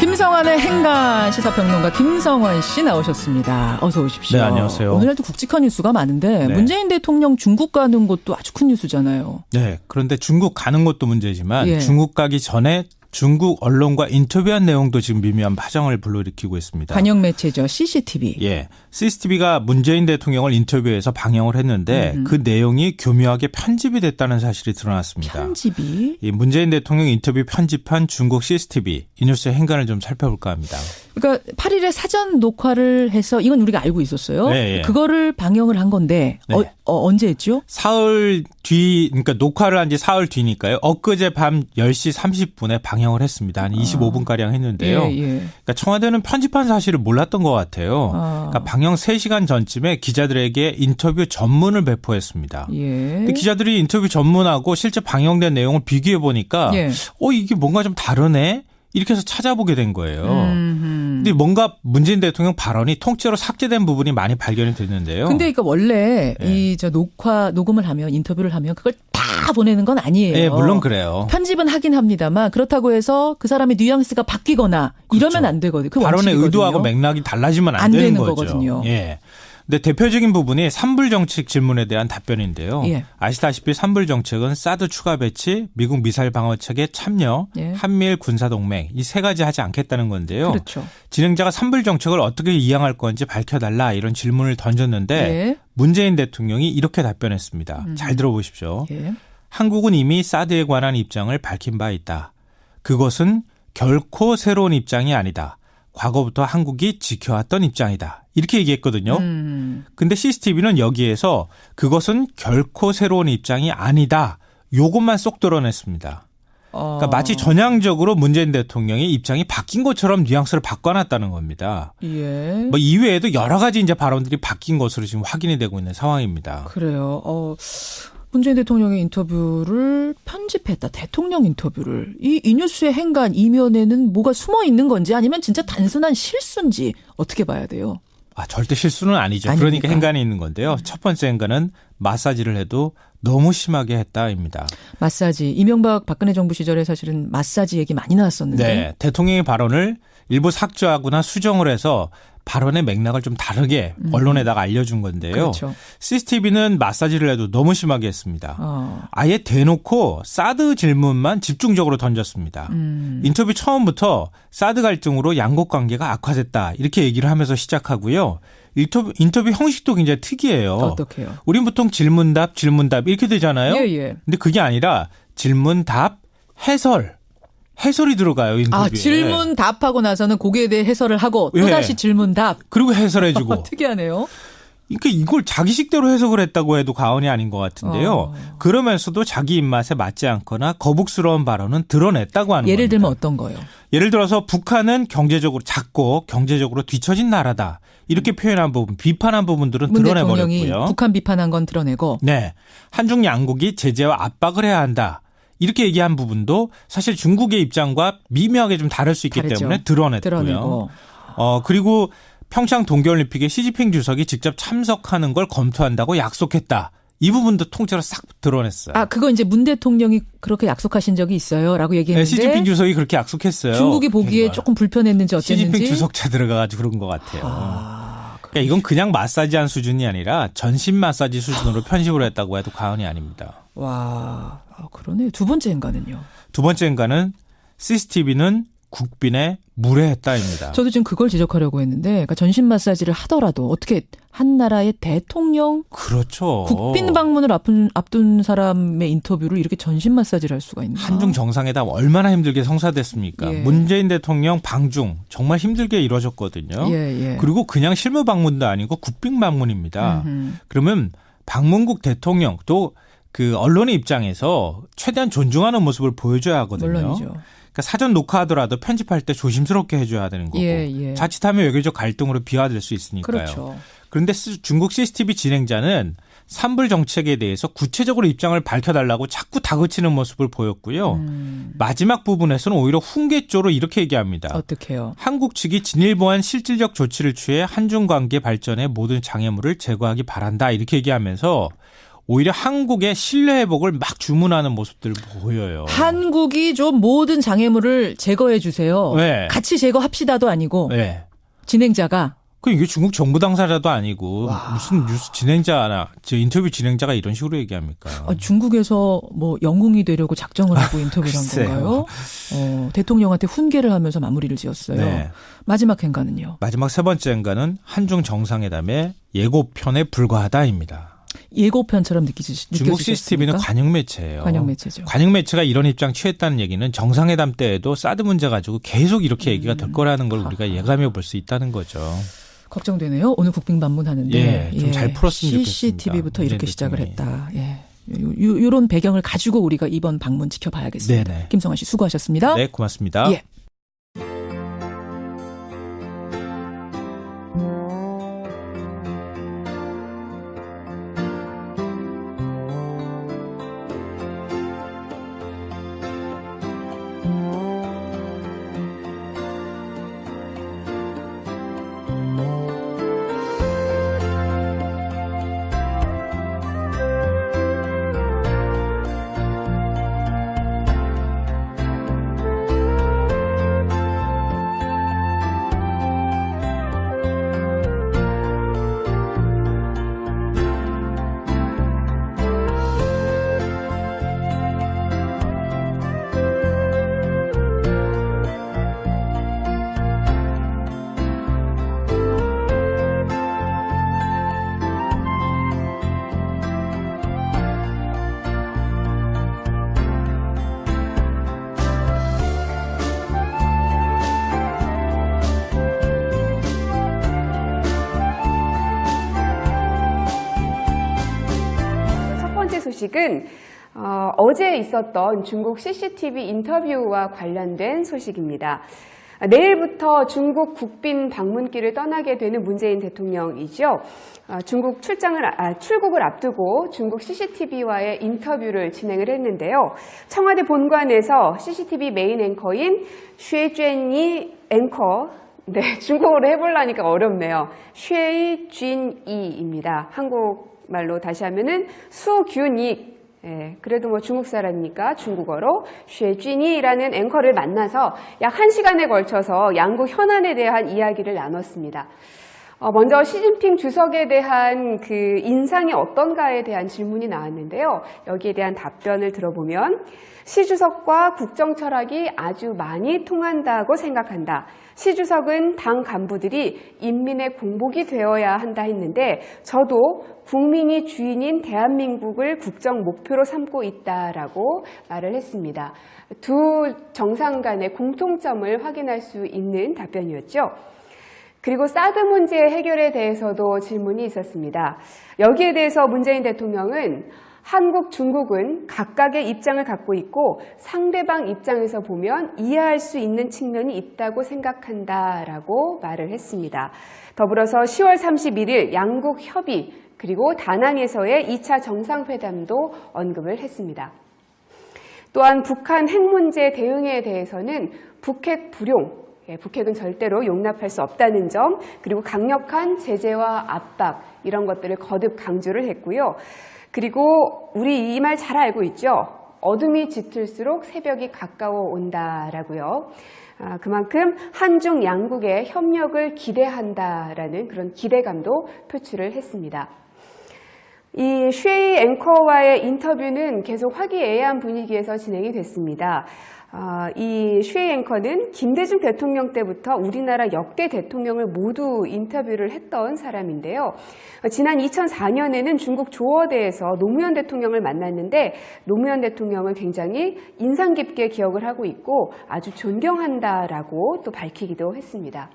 김성환의 행간 시사평론가 김성환 씨 나오셨습니다. 어서 오십시오. 네, 안녕하세요. 오늘도 굵직한 뉴스가 많은데 네. 문재인 대통령 중국 가는 것도 아주 큰 뉴스잖아요. 네. 그런데 중국 가는 것도 문제지만 예. 중국 가기 전에 중국 언론과 인터뷰한 내용도 지금 미묘한 파장을 불러일으키고 있습니다. 관영 매체죠. CCTV. 예. CCTV가 문재인 대통령을 인터뷰해서 방영을 했는데 음. 그 내용이 교묘하게 편집이 됐다는 사실이 드러났습니다. 편집이 이 문재인 대통령 인터뷰 편집한 중국 CCTV 이 뉴스의 행간을 좀 살펴볼까 합니다. 그러니까 8일에 사전 녹화를 해서 이건 우리가 알고 있었어요. 네, 예. 그거를 방영을 한 건데 네. 어, 어, 언제 했죠? 사흘 뒤, 그러니까 녹화를 한 지 사흘 뒤니까요. 엊그제 밤 10시 30분에 방 영을 했습니다. 한 25분가량 했는데요. 예, 예. 그러니까 청와대는 편집한 사실을 몰랐던 것 같아요. 아. 그러니까 방영 3시간 전쯤에 기자들에게 인터뷰 전문을 배포했습니다. 예. 기자들이 인터뷰 전문하고 실제 방영된 내용을 비교해 보니까 예. 어 이게 뭔가 좀 다르네 이렇게 해서 찾아보게 된 거예요. 음흠. 근데 뭔가 문재인 대통령 발언이 통째로 삭제된 부분이 많이 발견이 됐는데요. 근데 그러니까 원래 예. 이저 녹화 녹음을 하면 인터뷰를 하면 그걸 다 보내는 건 아니에요. 예, 물론 그래요. 편집은 하긴 합니다만 그렇다고 해서 그 사람의 뉘앙스가 바뀌거나 이러면 안 되거든요. 그 발언의 원칙이거든요. 의도하고 맥락이 달라지면 안, 안 되는, 되는 거죠. 거거든요. 예. 근데 대표적인 부분이 산불 정책 질문에 대한 답변인데요. 예. 아시다시피 산불 정책은 사드 추가 배치, 미국 미사일 방어책에 참여, 예. 한미일 군사 동맹 이 세 가지 하지 않겠다는 건데요. 그렇죠. 진행자가 산불 정책을 어떻게 이양할 건지 밝혀달라 이런 질문을 던졌는데 예. 문재인 대통령이 이렇게 답변했습니다. 잘 들어보십시오. 예. 한국은 이미 사드에 관한 입장을 밝힌 바 있다. 그것은 결코 새로운 입장이 아니다. 과거부터 한국이 지켜왔던 입장이다. 이렇게 얘기했거든요. 음. 근데 CCTV는 여기에서 그것은 결코 새로운 입장이 아니다. 요것만 쏙 드러냈습니다. 어. 그러니까 마치 전향적으로 문재인 대통령의 입장이 바뀐 것처럼 뉘앙스를 바꿔놨다는 겁니다. 예. 뭐 이외에도 여러 가지 이제 발언들이 바뀐 것으로 지금 확인이 되고 있는 상황입니다. 그래요. 어. 문재인 대통령의 인터뷰를 편집했다. 대통령 인터뷰를. 이, 이 뉴스의 행간 이면에는 뭐가 숨어 있는 건지 아니면 진짜 단순한 실수인지 어떻게 봐야 돼요? 아, 절대 실수는 아니죠. 아닙니까? 그러니까 행간이 있는 건데요. 첫 번째 행간은 마사지를 해도 너무 심하게 했다입니다. 마사지. 이명박 박근혜 정부 시절에 사실은 마사지 얘기 많이 나왔었는데. 네. 대통령의 발언을 일부 삭제하거나 수정을 해서 발언의 맥락을 좀 다르게 언론에다가 알려준 건데요. 음. 그렇죠. CCTV는 마사지를 해도 너무 심하게 했습니다. 어. 아예 대놓고 사드 질문만 집중적으로 던졌습니다. 음. 인터뷰 처음부터 사드 갈등으로 양국 관계가 악화됐다 이렇게 얘기를 하면서 시작하고요. 인터뷰, 인터뷰 형식도 굉장히 특이해요. 어떻게요? 우린 보통 질문답, 질문답 이렇게 되잖아요. 예, 예. 근데 그게 아니라 질문답, 해설, 해설이 들어가요 인터뷰에. 아, 질문 답하고 나서는 거기에 대해 해설을 하고 예. 또다시 질문 답. 그리고 해설해주고. 특이하네요. 그러니까 이걸 자기 식대로 해석을 했다고 해도 과언이 아닌 것 같은데요. 어. 그러면서도 자기 입맛에 맞지 않거나 거북스러운 발언은 드러냈다고 하는 예를 겁니다. 들면 어떤 거요? 예를 들어서 북한은 경제적으로 작고 경제적으로 뒤처진 나라다. 이렇게 표현한 부분, 비판한 부분들은 드러내버렸고요. 북한 비판한 건 드러내고 네. 한중 양국이 제재와 압박을 해야 한다. 이렇게 얘기한 부분도 사실 중국의 입장과 미묘하게 좀 다를 수 있기 다르죠. 때문에 드러냈고요. 드러내고 어, 그리고 평창 동계올림픽에 시진핑 주석이 직접 참석하는 걸 검토한다고 약속했다. 이 부분도 통째로 싹 드러냈어요. 아 그거 이제 문 대통령이 그렇게 약속하신 적이 있어요라고 네, 얘기했는데 시진핑 주석이 그렇게 약속했어요. 중국이 보기에. 조금 불편했는지 어땠는지 시진핑 주석차 들어가가지고 그런 것 같아요. 아, 그러니까 이건 그냥 마사지한 수준이 아니라 전신 마사지 수준으로 편집을 했다고 해도 과언이 아닙니다. 와 아, 그러네 두 번째 인가는요. 두 번째 인가는 CCTV는 국빈에 무례했다입니다. 저도 지금 그걸 지적하려고 했는데 그러니까 전신 마사지를 하더라도 어떻게 한 나라의 대통령 그렇죠. 국빈 방문을 앞둔, 앞둔 사람의 인터뷰를 이렇게 전신 마사지를 할 수가 있나? 한중 정상회담 얼마나 힘들게 성사됐습니까? 예. 문재인 대통령 방중 정말 힘들게 이루어졌거든요. 예, 예. 그리고 그냥 실무 방문도 아니고 국빈 방문입니다. 음흠. 그러면 방문국 대통령 또 그 언론의 입장에서 최대한 존중하는 모습을 보여줘야 하거든요. 물론이죠. 그러니까 사전 녹화하더라도 편집할 때 조심스럽게 해줘야 되는 거고 예, 예. 자칫하면 외교적 갈등으로 비화될 수 있으니까요. 그렇죠. 그런데 스- 중국 CCTV 진행자는 산불 정책에 대해서 구체적으로 입장을 밝혀달라고 자꾸 다그치는 모습을 보였고요. 음, 마지막 부분에서는 오히려 훈계조로 이렇게 얘기합니다. 어떻게요? 한국 측이 진일보한 실질적 조치를 취해 한중 관계 발전의 모든 장애물을 제거하기 바란다 이렇게 얘기하면서 오히려 한국의 신뢰 회복을 막 주문하는 모습들 보여요. 한국이 좀 모든 장애물을 제거해 주세요. 네. 같이 제거합시다도 아니고 네. 진행자가 그 이게 중국 정부 당사자도 아니고 무슨 뉴스 진행자나 저 인터뷰 진행자가 이런 식으로 얘기합니까? 어, 중국에서 뭐 영웅이 되려고 작정을 하고 인터뷰를 한. 건가요? 어, 대통령한테 훈계를 하면서 마무리를 지었어요. 네. 마지막 행간은요. 마지막 세 번째 인가는 한중 정상회담의 예고편에 불과하다입니다. 예고편처럼 느끼시, 중국? CCTV는 관영 매체예요. 관영 매체죠. 관영 매체가 이런 입장 취했다는 얘기는 정상회담 때에도 사드 문제 가지고 계속 이렇게 얘기가 될 거라는 걸 우리가 예감해 볼 수 있다는 거죠. 걱정되네요. 오늘 국빈 방문하는데 예, 좀잘 풀었으면 좋겠습니다. CCTV부터 이렇게 문재인 시작을. 했다. 예. 요, 요, 런 배경을 가지고 우리가 이번 방문 지켜봐야겠습니다. 네네. 김성환 씨 수고하셨습니다. 네, 고맙습니다. 예. 소식은 어, 제 있었던 중국 CCTV 인터뷰와 관련된 소식입니다. 아, 내일부터 중국 국빈 방문길을 떠나게 되는 문재인 대통령이죠. 아, 중국 출장을 아, 출국을 앞두고 중국 CCTV와의 인터뷰를 진행을 했는데요. 청와대 본관에서 CCTV 메인 앵커인 쉐쨘이 앵커 네, 중국어로 해보려니까 어렵네요. 쉐이 쥔이입니다. 한국 말로 다시 하면은 수균익. 예, 그래도 뭐 중국 사람이니까 중국어로 쉐쥔이라는 앵커를 만나서 약 1시간에 걸쳐서 양국 현안에 대한 이야기를 나눴습니다. 어, 먼저 시진핑 주석에 대한 그 인상이 어떤가에 대한 질문이 나왔는데요. 여기에 대한 답변을 들어보면 시 주석과 국정 철학이 아주 많이 통한다고 생각한다. 시 주석은 당 간부들이 인민의 공복이 되어야 한다 했는데 저도 국민이 주인인 대한민국을 국정 목표로 삼고 있다라고 말을 했습니다. 두 정상 간의 공통점을 확인할 수 있는 답변이었죠. 그리고 사드 문제 해결에 대해서도 질문이 있었습니다. 여기에 대해서 문재인 대통령은 한국, 중국은 각각의 입장을 갖고 있고 상대방 입장에서 보면 이해할 수 있는 측면이 있다고 생각한다라고 말을 했습니다. 더불어서 10월 31일 양국 협의 그리고 다낭에서의 2차 정상회담도 언급을 했습니다. 또한 북한 핵 문제 대응에 대해서는 북핵 불용, 예, 북핵은 절대로 용납할 수 없다는 점, 그리고 강력한 제재와 압박, 이런 것들을 거듭 강조를 했고요. 그리고 우리 이 말 잘 알고 있죠? 어둠이 짙을수록 새벽이 가까워 온다라고요. 아, 그만큼 한중 양국의 협력을 기대한다라는 그런 기대감도 표출을 했습니다. 이 쉐이 앵커와의 인터뷰는 계속 화기애애한 분위기에서 진행이 됐습니다. 아, 이 쉐이 앵커는 김대중 대통령 때부터 우리나라 역대 대통령을 모두 인터뷰를 했던 사람인데요. 지난 2004년에는 중국 조어대에서 노무현 대통령을 만났는데 노무현 대통령을 굉장히 인상 깊게 기억을 하고 있고 아주 존경한다라고 또 밝히기도 했습니다.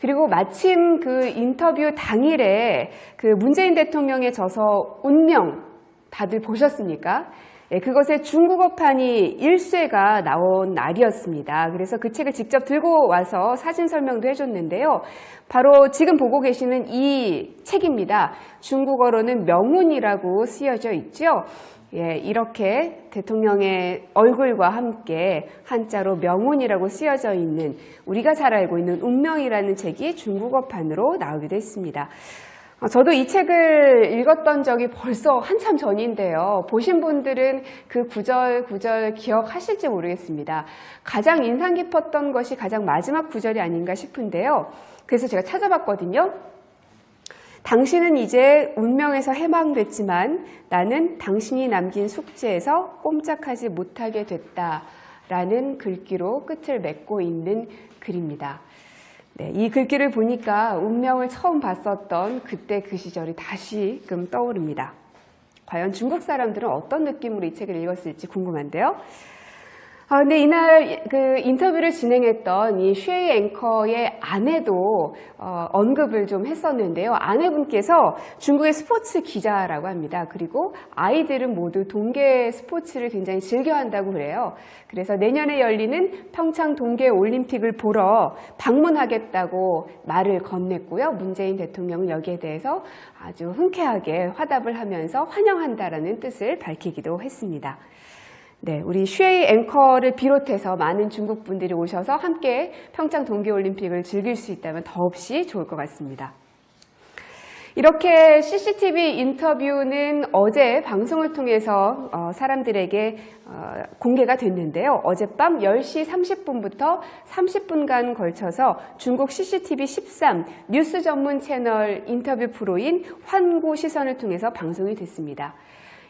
그리고 마침 그 인터뷰 당일에 그 문재인 대통령의 저서 운명 다들 보셨습니까? 예, 그것의 중국어판이 일쇄가 나온 날이었습니다. 그래서 그 책을 직접 들고 와서 사진 설명도 해줬는데요. 바로 지금 보고 계시는 이 책입니다. 중국어로는 명운이라고 쓰여져 있죠. 예, 이렇게 대통령의 얼굴과 함께 한자로 명운이라고 쓰여져 있는 우리가 잘 알고 있는 운명이라는 책이 중국어판으로 나오기도 했습니다. 어, 저도 이 책을 읽었던 적이 벌써 한참 전인데요. 보신 분들은 그 구절 구절 기억하실지 모르겠습니다. 가장 인상 깊었던 것이 가장 마지막 구절이 아닌가 싶은데요. 그래서 제가 찾아봤거든요. 당신은 이제 운명에서 해방됐지만 나는 당신이 남긴 숙제에서 꼼짝하지 못하게 됐다 라는 글귀로 끝을 맺고 있는 글입니다. 네, 이 글귀를 보니까 운명을 처음 봤었던 그때 그 시절이 다시금 떠오릅니다. 과연 중국 사람들은 어떤 느낌으로 이 책을 읽었을지 궁금한데요. 아, 근데 이날 그 인터뷰를 진행했던 이 쉐이 앵커의 아내도 어, 언급을 좀 했었는데요. 아내분께서 중국의 스포츠 기자라고 합니다. 그리고 아이들은 모두 동계 스포츠를 굉장히 즐겨한다고 그래요. 그래서 내년에 열리는 평창 동계 올림픽을 보러 방문하겠다고 말을 건넸고요. 문재인 대통령은 여기에 대해서 아주 흔쾌하게 화답을 하면서 환영한다라는 뜻을 밝히기도 했습니다. 네, 우리 쉐이 앵커를 비롯해서 많은 중국 분들이 오셔서 함께 평창 동계올림픽을 즐길 수 있다면 더없이 좋을 것 같습니다. 이렇게 CCTV 인터뷰는 어제 방송을 통해서 어, 사람들에게 어, 공개가 됐는데요. 어젯밤 10시 30분부터 30분간 걸쳐서 중국 CCTV 13 뉴스 전문 채널 인터뷰 프로인 환구 시선을 통해서 방송이 됐습니다.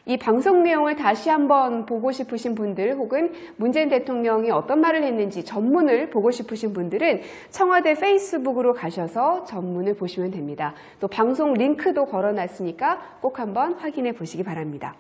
이 방송 내용을 다시 한번 보고 싶으신 분들 혹은 문재인 대통령이 어떤 말을 했는지 전문을 보고 싶으신 분들은 청와대 페이스북으로 가셔서 전문을 보시면 됩니다. 또 방송 링크도 걸어놨으니까 꼭 한번 확인해 보시기 바랍니다.